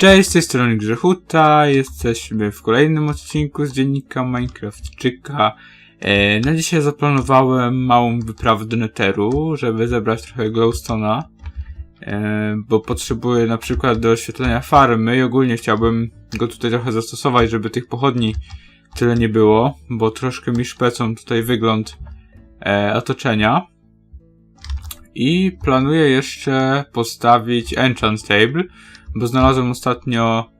Cześć, z tej strony Grzechuta, jesteśmy w kolejnym odcinku z dziennika Minecraftczyka. E, na dzisiaj zaplanowałem małą wyprawę do Netheru, żeby zebrać trochę glowstone'a, e, bo potrzebuję na przykład do oświetlenia farmy i ogólnie chciałbym go tutaj trochę zastosować, żeby tych pochodni tyle nie było, bo troszkę mi szpecą tutaj wygląd e, otoczenia. I planuję jeszcze postawić enchant table, bo znalazłem ostatnio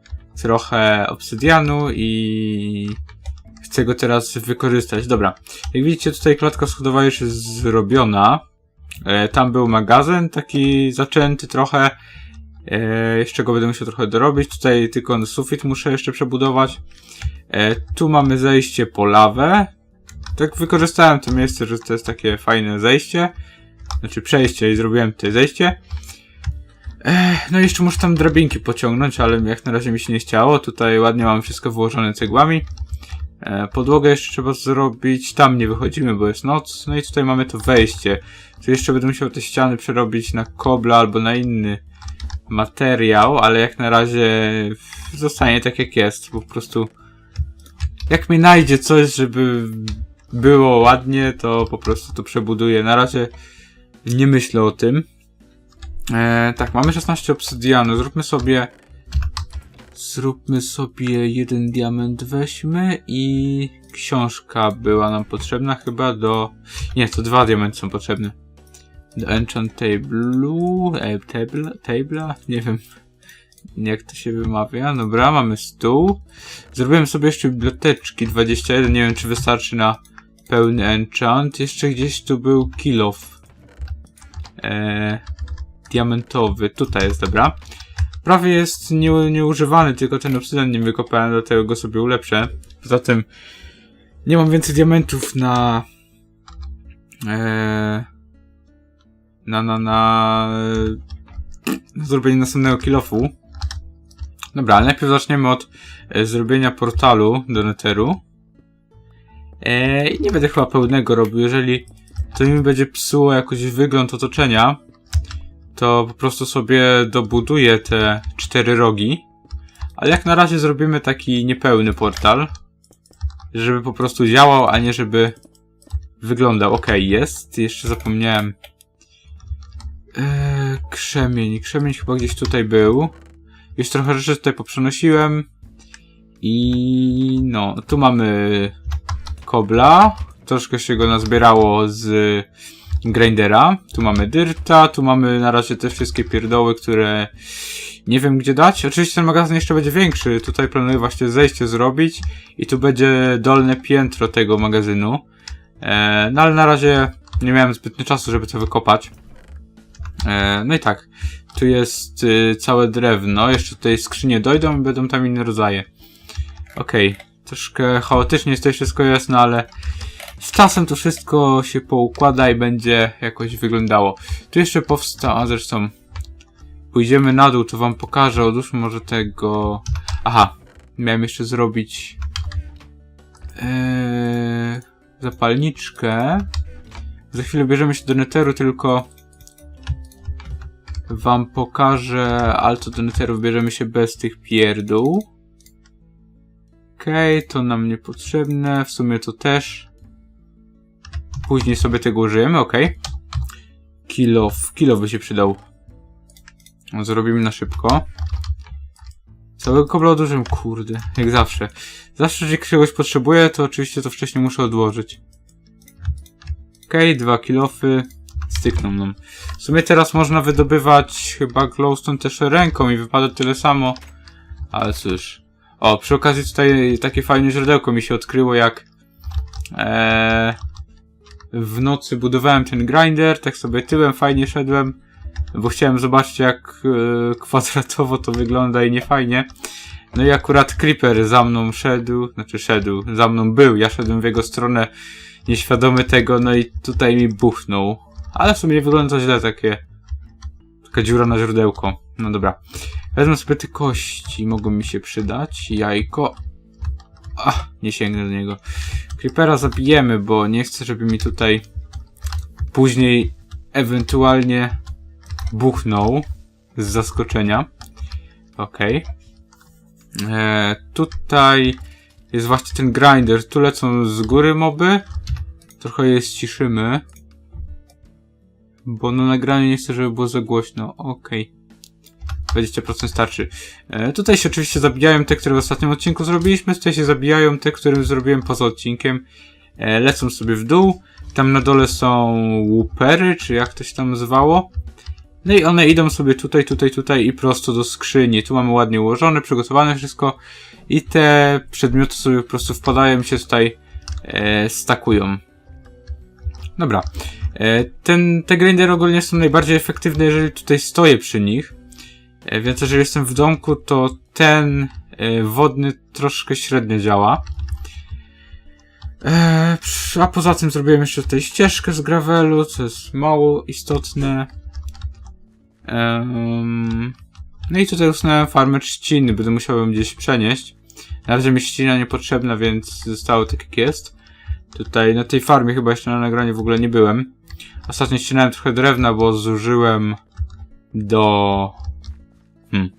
trochę obsydianu i chcę go teraz wykorzystać. Dobra, jak widzicie tutaj klatka schodowa już jest zrobiona. E, tam był magazyn taki zaczęty trochę. E, jeszcze go będę musiał trochę dorobić. Tutaj tylko sufit muszę jeszcze przebudować. E, tu mamy zejście po lawę. Tak wykorzystałem to miejsce, że to jest takie fajne zejście. Znaczy przejście i zrobiłem tutaj zejście. No jeszcze muszę tam drabinki pociągnąć, ale jak na razie mi się nie chciało. Tutaj ładnie mam wszystko wyłożone cegłami. E, podłogę jeszcze trzeba zrobić. Tam nie wychodzimy, bo jest noc. No i tutaj mamy to wejście. Tu jeszcze będę musiał te ściany przerobić na kobla albo na inny materiał, ale jak na razie zostanie tak jak jest. Po prostu jak mi najdzie coś, żeby było ładnie, to po prostu to przebuduję. Na razie nie myślę o tym. E, tak, mamy 16 obsydianu. Zróbmy sobie. Zróbmy sobie jeden diament, weźmy i książka była nam potrzebna chyba do. Nie, to dwa diamenty są potrzebne. Do enchant table'u. E, table, table'a? Nie wiem. Jak to się wymawia. Dobra, mamy stół. Zrobiłem sobie jeszcze biblioteczki 21. Nie wiem, czy wystarczy na pełny enchant. Jeszcze gdzieś tu był kill off. Eee, diamentowy. Tutaj jest, dobra. Prawie jest nie, nieużywany, tylko ten obsydian nie wykopałem, dlatego go sobie ulepszę. Poza tym nie mam więcej diamentów na e, na na na, na zrobienie następnego kilofu. Dobra, najpierw zaczniemy od e, zrobienia portalu do Netheru. E, I nie będę chyba pełnego robił, jeżeli to mi będzie psuło jakoś wygląd otoczenia, to po prostu sobie dobuduję te cztery rogi. Ale jak na razie zrobimy taki niepełny portal, żeby po prostu działał, a nie żeby wyglądał. Ok, jest. Jeszcze zapomniałem. Eee, krzemień. Krzemień chyba gdzieś tutaj był. Już trochę rzeczy tutaj poprzenosiłem. I no, tu mamy kobla. Troszkę się go nazbierało z grindera. Tu mamy dyrta, tu mamy na razie te wszystkie pierdoły, które nie wiem gdzie dać. Oczywiście ten magazyn jeszcze będzie większy. Tutaj planuję właśnie zejście zrobić i tu będzie dolne piętro tego magazynu. E, no ale na razie nie miałem zbytnio czasu, żeby to wykopać. E, no i tak. Tu jest y, całe drewno. Jeszcze tutaj skrzynie dojdą i będą tam inne rodzaje. Okej. Okay. Troszkę chaotycznie jest to wszystko jasne, ale z czasem to wszystko się poukłada i będzie jakoś wyglądało. Tu jeszcze powstał, a zresztą pójdziemy na dół, to wam pokażę. Odłóżmy może tego... Aha, miałem jeszcze zrobić eee, zapalniczkę. Za chwilę bierzemy się do neteru, tylko wam pokażę, ale to do neteru bierzemy się bez tych pierdół. Okej, okay, to nam niepotrzebne, w sumie to też. Później sobie tego użyjemy, ok. Kilo, kilo by się przydał. Zrobimy na szybko. Całego kobla odłożyłem, kurde, jak zawsze. Zawsze, że czegoś potrzebuję, to oczywiście to wcześniej muszę odłożyć. Okay, dwa kilofy. Stykną nam. W sumie teraz można wydobywać chyba glowstone też ręką i wypada tyle samo. Ale cóż. O, przy okazji tutaj takie fajne źródełko mi się odkryło, jak... Eee, w nocy budowałem ten grinder, tak sobie tyłem fajnie szedłem, bo chciałem zobaczyć jak e, kwadratowo to wygląda i nie fajnie. No i akurat Creeper za mną szedł, znaczy szedł, za mną był, ja szedłem w jego stronę nieświadomy tego, no i tutaj mi buchnął. Ale w sumie nie wygląda to źle, takie taka dziura na źródełko. No dobra. Wezmę sobie te kości, mogą mi się przydać. Jajko. Nie sięgnę do niego. Creepera zabijemy, bo nie chcę, żeby mi tutaj później ewentualnie buchnął z zaskoczenia. Okej. Okay. E, tutaj jest właśnie ten grinder. Tu lecą z góry moby. Trochę je ściszymy. Bo na nagraniu nie chcę, żeby było za głośno. Okej. 20% starczy. E, tutaj się oczywiście zabijają te, które w ostatnim odcinku zrobiliśmy. Tutaj się zabijają te, które zrobiłem poza odcinkiem. E, lecą sobie w dół. Tam na dole są łupery, czy jak to się tam nazywało. No i one idą sobie tutaj, tutaj, tutaj i prosto do skrzyni. Tu mamy ładnie ułożone, przygotowane wszystko. I te przedmioty sobie po prostu wpadają się tutaj e, stakują. Dobra. E, ten, te grindery ogólnie są najbardziej efektywne, jeżeli tutaj stoję przy nich. E, więc jeżeli jestem w domku, to ten e, wodny troszkę średnio działa. E, a poza tym zrobiłem jeszcze tutaj ścieżkę z gravelu, co jest mało istotne. No i tutaj usunąłem farmę trzciny, będę musiał ją gdzieś przenieść. Na razie mi trzcina niepotrzebna, więc zostało tak jak jest. Tutaj na tej farmie chyba jeszcze na nagraniu w ogóle nie byłem. Ostatnio ścinałem trochę drewna, bo zużyłem do... Hmm.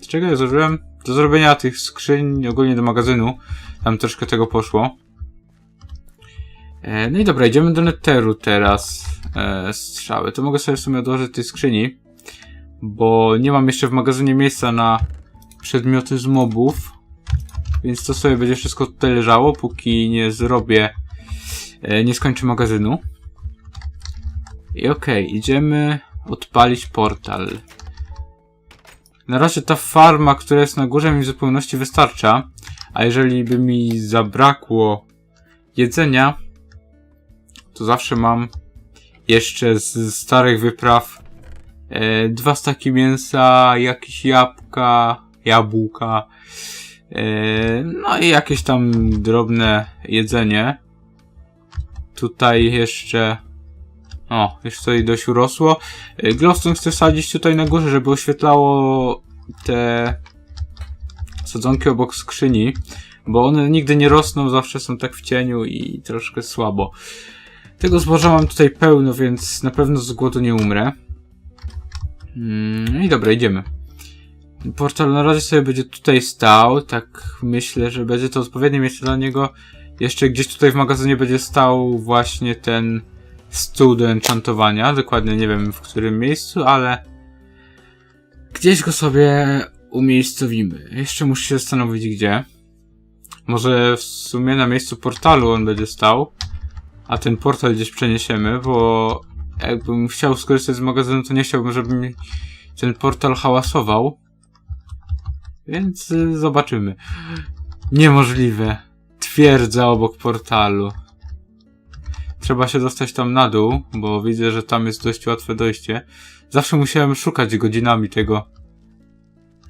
Z czego ja zużyłem? Do zrobienia tych skrzyń, ogólnie do magazynu. Tam troszkę tego poszło. E, no i dobra, idziemy do neteru teraz. E, strzały. To mogę sobie w sumie odłożyć tej skrzyni. Bo nie mam jeszcze w magazynie miejsca na przedmioty z mobów. Więc to sobie będzie wszystko tutaj leżało, póki nie zrobię, e, nie skończę magazynu. I okej, idziemy odpalić portal. Na razie ta farma, która jest na górze mi w zupełności wystarcza. A jeżeli by mi zabrakło jedzenia, to zawsze mam jeszcze z starych wypraw e, dwa staki mięsa, jakieś jabłka, jabłka, e, no i jakieś tam drobne jedzenie. Tutaj jeszcze o, już tutaj dość urosło. E, Glowstone chcę wsadzić tutaj na górze, żeby oświetlało te sadzonki obok skrzyni, bo one nigdy nie rosną, zawsze są tak w cieniu i troszkę słabo. Tego zboża mam tutaj pełno, więc na pewno z głodu nie umrę. Mm, I dobra, idziemy. Portal na razie sobie będzie tutaj stał, tak myślę, że będzie to odpowiednie miejsce dla niego. Jeszcze gdzieś tutaj w magazynie będzie stał właśnie ten stół do enchantowania, dokładnie nie wiem w którym miejscu, ale gdzieś go sobie umiejscowimy. Jeszcze muszę się zastanowić gdzie. Może w sumie na miejscu portalu on będzie stał, a ten portal gdzieś przeniesiemy, bo jakbym chciał skorzystać z magazynu, to nie chciałbym, żeby mi ten portal hałasował. Więc y, zobaczymy. Niemożliwe. Twierdza obok portalu. Trzeba się dostać tam na dół, bo widzę, że tam jest dość łatwe dojście. Zawsze musiałem szukać godzinami tego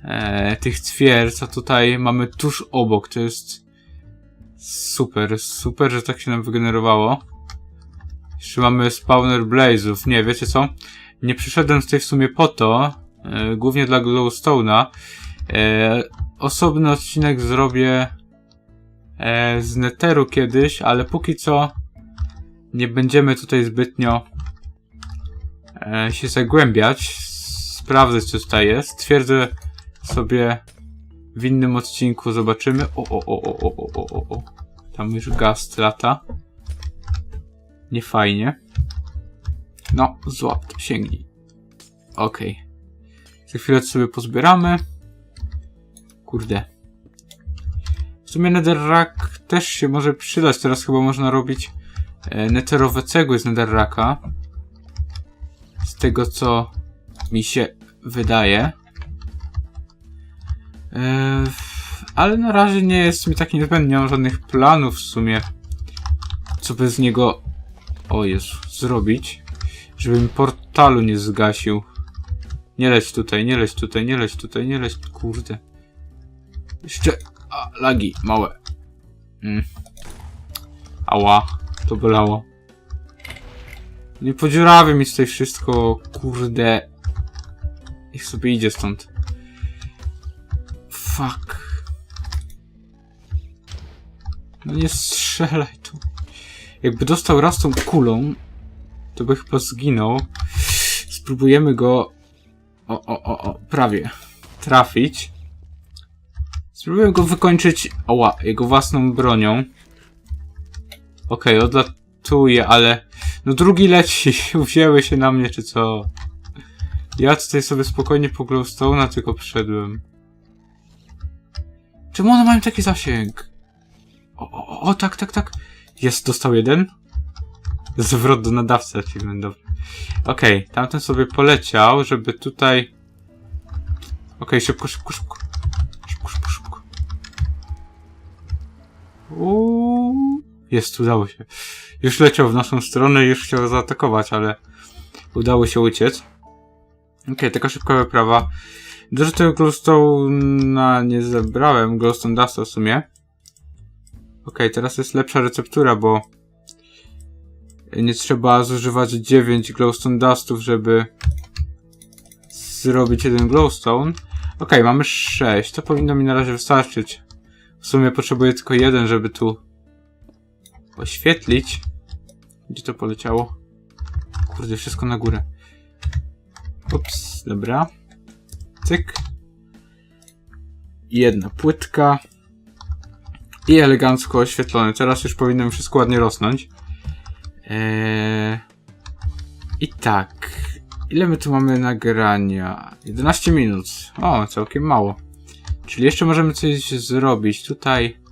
e, tych twierdz, a tutaj mamy tuż obok. To jest super, super, że tak się nam wygenerowało. Jeszcze mamy spawner blazów. Nie, wiecie co? Nie przyszedłem tutaj w sumie po to, e, głównie dla glowstone'a. E, osobny odcinek zrobię e, z neteru kiedyś, ale póki co nie będziemy tutaj zbytnio e, się zagłębiać. Sprawdzę, co tutaj jest. Twierdzę sobie w innym odcinku zobaczymy. O, o, o, o, o, o, o, o. Tam już gaz lata. Nie fajnie. No, złap sięgnij. Okej. Za chwilę sobie pozbieramy. Kurde. W sumie netherrack też się może przydać. Teraz chyba można robić e, neterowe cegły z netherracka. Z tego co mi się wydaje. E, ale na razie nie jest mi tak niezbędny. Nie mam żadnych planów w sumie. Co by z niego... O Jezu, zrobić. Żebym portalu nie zgasił. Nie leć tutaj, nie leć tutaj, nie leć tutaj, nie leć... Kurde. Jeszcze... A, lagi, małe. Mm. Ała, to bolało. Nie podziurawię mi tutaj wszystko, kurde. Niech sobie idzie stąd. Fuck. No nie strzelaj tu. Jakby dostał raz tą kulą, to by chyba zginął. Spróbujemy go... O, o, o, o, prawie. Trafić. Spróbuję go wykończyć, oła, jego własną bronią. Okej, odlatuje, ale... No drugi leci, wzięły się na mnie, czy co? Ja tutaj sobie spokojnie po glowstone'a tylko przyszedłem. Czemu one mają taki zasięg? O, o, o, tak, tak, tak. Jest, dostał jeden. Zwrot do nadawcy, achievement, dobra. Okej, tamten sobie poleciał, żeby tutaj... Okej, szybko, szybko, szybko. Szybko, szybko, szybko. Uuu. Jest, udało się. Już leciał w naszą stronę i już chciał zaatakować, ale udało się uciec. Okej, taka szybka wyprawa. Dużo tego glowstone'a nie zebrałem, glowstone dusta w sumie. Okej, teraz jest lepsza receptura, bo nie trzeba zużywać 9 glowstone dustów, żeby zrobić jeden glowstone. Okej, mamy 6. To powinno mi na razie wystarczyć. W sumie potrzebuję tylko jeden, żeby tu oświetlić. Gdzie to poleciało? Kurde, wszystko na górę. Ups, dobra. Cyk. Jedna płytka. I elegancko oświetlone. Teraz już powinno wszystko ładnie rosnąć. Eee... I tak. Ile my tu mamy nagrania? 11 minut. O, całkiem mało. Czyli jeszcze możemy coś zrobić. Tutaj...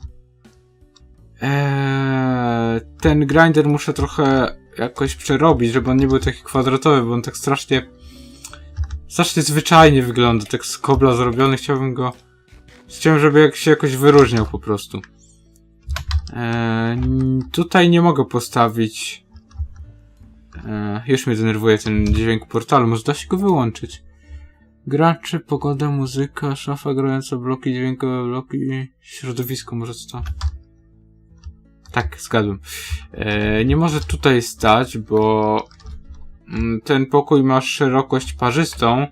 Eee, ten grinder muszę trochę jakoś przerobić, żeby on nie był taki kwadratowy, bo on tak strasznie strasznie zwyczajnie wygląda, tak z kobla zrobiony. Chciałbym go chciałem, żeby jak się jakoś wyróżniał po prostu. Eee, tutaj nie mogę postawić eee, już mnie denerwuje ten dźwięk portalu, może da się go wyłączyć. Gracze, pogoda, muzyka, szafa grająca, bloki dźwiękowe, bloki, środowisko, może co to? Tak, zgadłem. E, nie może tutaj stać, bo mm, ten pokój ma szerokość parzystą,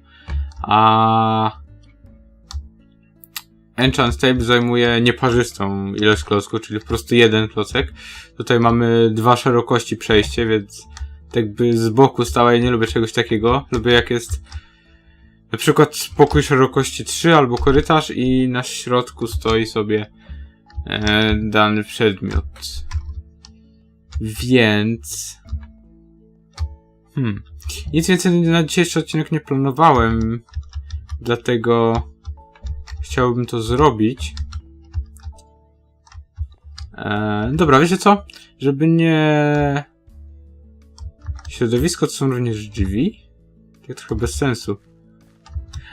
a Enchant Table zajmuje nieparzystą ilość klocków, czyli po prostu jeden klocek. Tutaj mamy dwa szerokości przejście, więc tak by z boku stała. Ja nie lubię czegoś takiego. Lubię jak jest na przykład pokój szerokości 3 albo korytarz i na środku stoi sobie e, dany przedmiot. Więc... Hmm. Nic więcej na dzisiejszy odcinek nie planowałem, dlatego chciałbym to zrobić. E, dobra, wiecie co? Żeby nie... Środowisko to są również drzwi? Tak trochę bez sensu.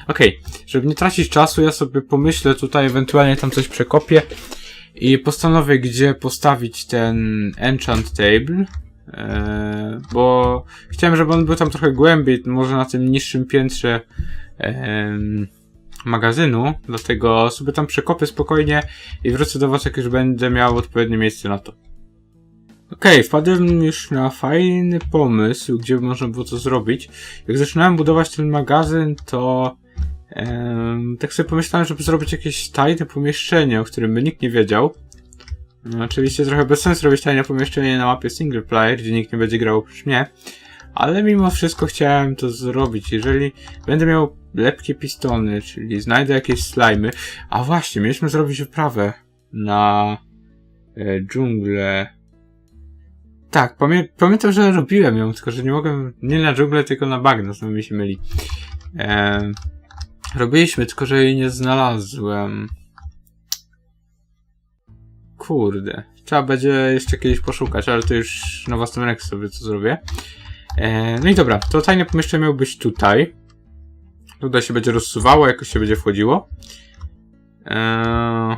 Okej, okay. żeby nie tracić czasu, ja sobie pomyślę tutaj, ewentualnie tam coś przekopię i postanowię, gdzie postawić ten enchant table. Eee, bo chciałem, żeby on był tam trochę głębiej, może na tym niższym piętrze eee, magazynu, dlatego sobie tam przekopię spokojnie i wrócę do was, jak już będę miał odpowiednie miejsce na to. Okej, okay, wpadłem już na fajny pomysł, gdzie można było to zrobić. Jak zaczynałem budować ten magazyn, to Tak sobie pomyślałem, żeby zrobić jakieś tajne pomieszczenie, o którym by nikt nie wiedział. No, oczywiście trochę bez sensu robić tajne pomieszczenie na mapie single player, gdzie nikt nie będzie grał oprócz mnie. Ale mimo wszystko chciałem to zrobić. Jeżeli będę miał lepkie pistony, czyli znajdę jakieś slimy. A właśnie, mieliśmy zrobić wyprawę na e, dżunglę. Tak, pamię pamiętam, że robiłem ją, tylko że nie mogłem nie na dżunglę, tylko na bagno, znowu mi się myli. Ehm, Robiliśmy, tylko że jej nie znalazłem. Kurde. Trzeba będzie jeszcze kiedyś poszukać, ale to już na własnym rękę sobie to zrobię. E, no i dobra, to tajne pomieszczenie miało być tutaj. Tutaj się będzie rozsuwało, jakoś się będzie wchodziło. E,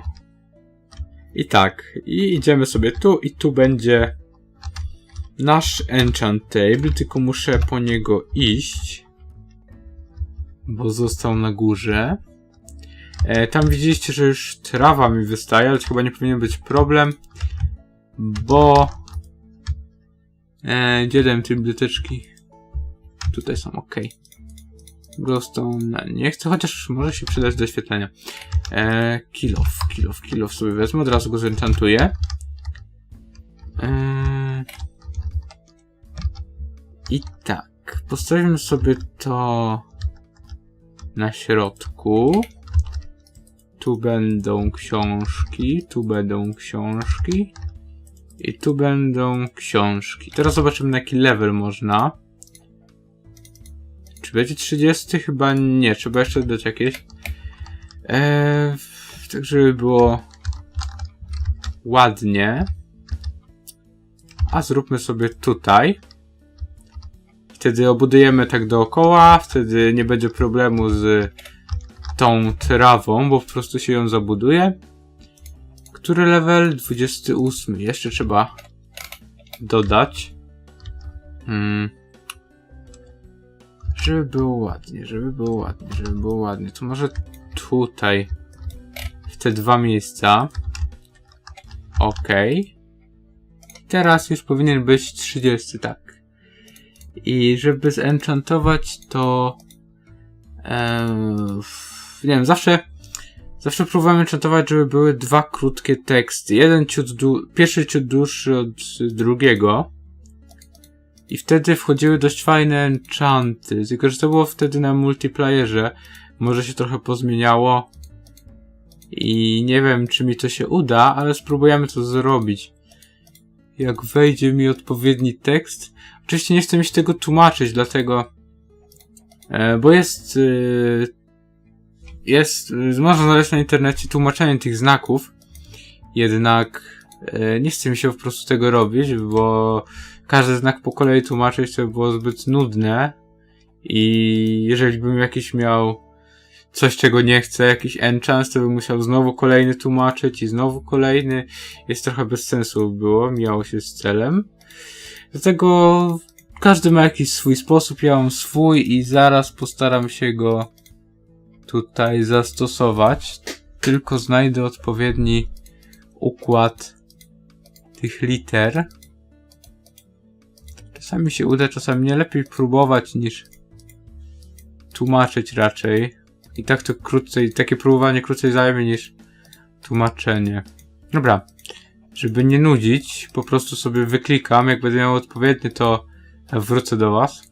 I tak. I idziemy sobie tu i tu będzie nasz enchant table, tylko muszę po niego iść bo został na górze. E, tam widzieliście, że już trawa mi wystaje, ale chyba nie powinien być problem, bo... E, gdzie dałem te biblioteczki? Tutaj są, ok. Glowstone nie chcę, chociaż może się przydać do oświetlenia. E, kill off sobie wezmę, od razu go zenchantuję. E, I tak, postawimy sobie to na środku. Tu będą książki, tu będą książki. I tu będą książki. Teraz zobaczymy na jaki level można. Czy będzie 30? Chyba nie. Trzeba jeszcze dodać jakieś. Eee, tak żeby było ładnie. A zróbmy sobie tutaj. Wtedy obudujemy tak dookoła, wtedy nie będzie problemu z tą trawą, bo po prostu się ją zabuduje. Który level? 28. Jeszcze trzeba dodać. Hmm. Żeby było ładnie, żeby było ładnie, żeby było ładnie. To może tutaj. W te dwa miejsca. Okej. Teraz już powinien być 30, tak. I żeby zenchantować to... W- nie wiem, zawsze... Zawsze próbowałem enchantować, żeby były dwa krótkie teksty. Jeden ciut dłu- pierwszy ciut dłuższy od drugiego. I wtedy wchodziły dość fajne enchanty. Tylko, że to było wtedy na multiplayerze. Może się trochę pozmieniało. I nie wiem, czy mi to się uda, ale spróbujemy to zrobić. Jak wejdzie mi odpowiedni tekst. Oczywiście nie chcę mi się tego tłumaczyć, dlatego. E, bo jest. E, jest. Można znaleźć na internecie tłumaczenie tych znaków. Jednak. E, nie chce mi się po prostu tego robić, bo każdy znak po kolei tłumaczyć to by było zbyt nudne. I jeżeli bym jakiś miał coś, czego nie chcę, jakiś enchant, to bym musiał znowu kolejny tłumaczyć i znowu kolejny. Jest trochę bez sensu było, miało się z celem. Dlatego każdy ma jakiś swój sposób, ja mam swój i zaraz postaram się go tutaj zastosować. Tylko znajdę odpowiedni układ tych liter. Czasami się uda, czasami nie. Lepiej próbować niż tłumaczyć raczej. I tak to krócej, takie próbowanie krócej zajmie niż tłumaczenie. Dobra. Żeby nie nudzić, po prostu sobie wyklikam. Jak będę miał odpowiednie, to wrócę do Was.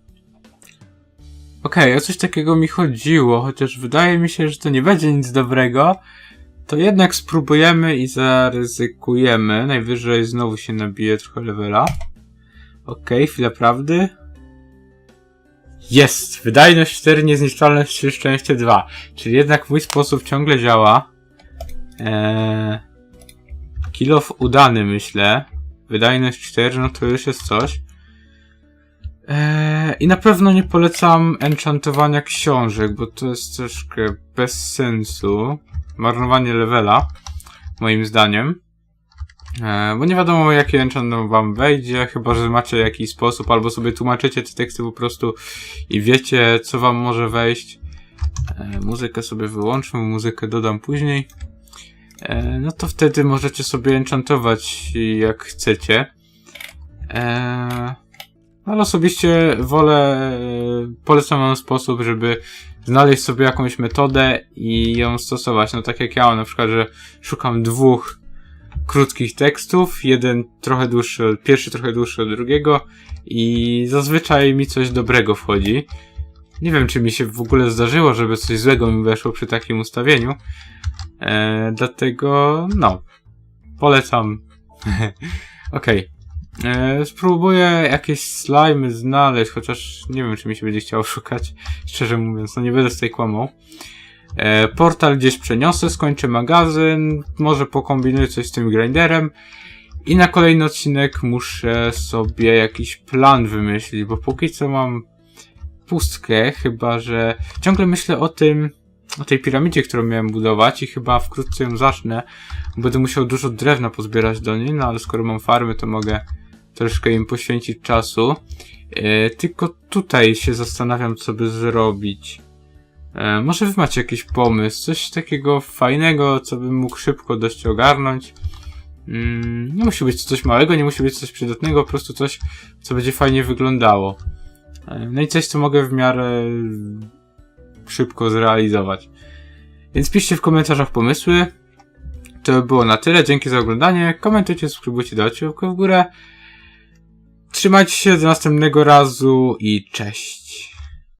Okej, o coś takiego mi chodziło, chociaż wydaje mi się, że to nie będzie nic dobrego. To jednak spróbujemy i zaryzykujemy. Najwyżej znowu się nabije trochę levela. Okej, chwila prawdy. Jest! Wydajność 4, niezniszczalność 3, szczęście 2. Czyli jednak mój sposób ciągle działa. Eee, kilof udany, myślę. Wydajność 4, no to już jest coś. Eee, I na pewno nie polecam enchantowania książek, bo to jest troszkę bez sensu. Marnowanie levela, moim zdaniem. Eee, bo nie wiadomo, jaki enchant wam wejdzie, chyba że macie jakiś sposób, albo sobie tłumaczycie te teksty po prostu i wiecie, co wam może wejść. Eee, muzykę sobie wyłączmy, muzykę dodam później. Eee, no to wtedy możecie sobie enchantować jak chcecie. Eee, ale osobiście wolę, e, polecam wam sposób, żeby znaleźć sobie jakąś metodę i ją stosować. No tak jak ja, na przykład, że szukam dwóch krótkich tekstów, jeden trochę dłuższy, pierwszy trochę dłuższy od drugiego i zazwyczaj mi coś dobrego wchodzi. Nie wiem, czy mi się w ogóle zdarzyło, żeby coś złego mi weszło przy takim ustawieniu. E, dlatego, no, polecam. Okej. E, Spróbuję jakieś slimy znaleźć, chociaż nie wiem, czy mi się będzie chciało szukać. Szczerze mówiąc, no nie będę z tej kłamał. E, portal gdzieś przeniosę, skończę magazyn, może pokombinuję coś z tym grinderem. I na kolejny odcinek muszę sobie jakiś plan wymyślić, bo póki co mam pustkę, chyba że ciągle myślę o tym, o tej piramidzie, którą miałem budować i chyba wkrótce ją zacznę. Będę musiał dużo drewna pozbierać do niej, no ale skoro mam farmy, to mogę troszkę im poświęcić czasu. E, tylko tutaj się zastanawiam, co by zrobić. E, może wy macie jakiś pomysł, coś takiego fajnego, co bym mógł szybko dość ogarnąć. Mm, nie musi być coś małego, nie musi być coś przydatnego, po prostu coś, co będzie fajnie wyglądało. E, no i coś, co mogę w miarę szybko zrealizować. Więc piszcie w komentarzach pomysły. To by było na tyle. Dzięki za oglądanie. Komentujcie, subskrybujcie, dajcie łapkę w górę. Trzymajcie się do następnego razu i cześć.